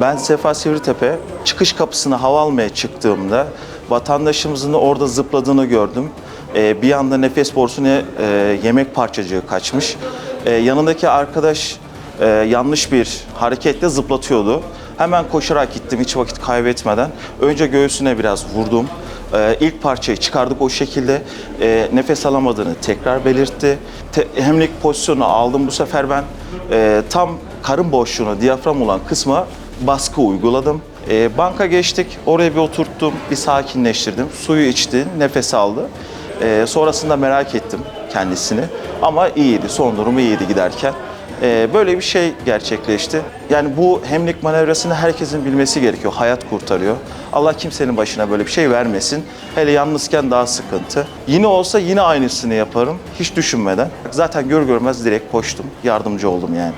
Ben Sefa Sivritepe çıkış kapısına hava almaya çıktığımda vatandaşımızın orada zıpladığını gördüm. Ee, bir anda nefes borusuna e, yemek parçacığı kaçmış. Ee, yanındaki arkadaş e, yanlış bir hareketle zıplatıyordu. Hemen koşarak gittim hiç vakit kaybetmeden. Önce göğsüne biraz vurdum. Ee, ilk parçayı çıkardık o şekilde. Ee, nefes alamadığını tekrar belirtti. Te- hemlik pozisyonu aldım. Bu sefer ben e, tam karın boşluğuna, diyafram olan kısma baskı uyguladım. Ee, banka geçtik, oraya bir oturttum, bir sakinleştirdim. Suyu içti, nefes aldı. Ee, sonrasında merak ettim kendisini. Ama iyiydi, son durumu iyiydi giderken. Ee, böyle bir şey gerçekleşti. Yani bu hemlik manevrasını herkesin bilmesi gerekiyor. Hayat kurtarıyor. Allah kimsenin başına böyle bir şey vermesin. Hele yalnızken daha sıkıntı. Yine olsa yine aynısını yaparım. Hiç düşünmeden. Zaten gör görmez direkt koştum. Yardımcı oldum yani.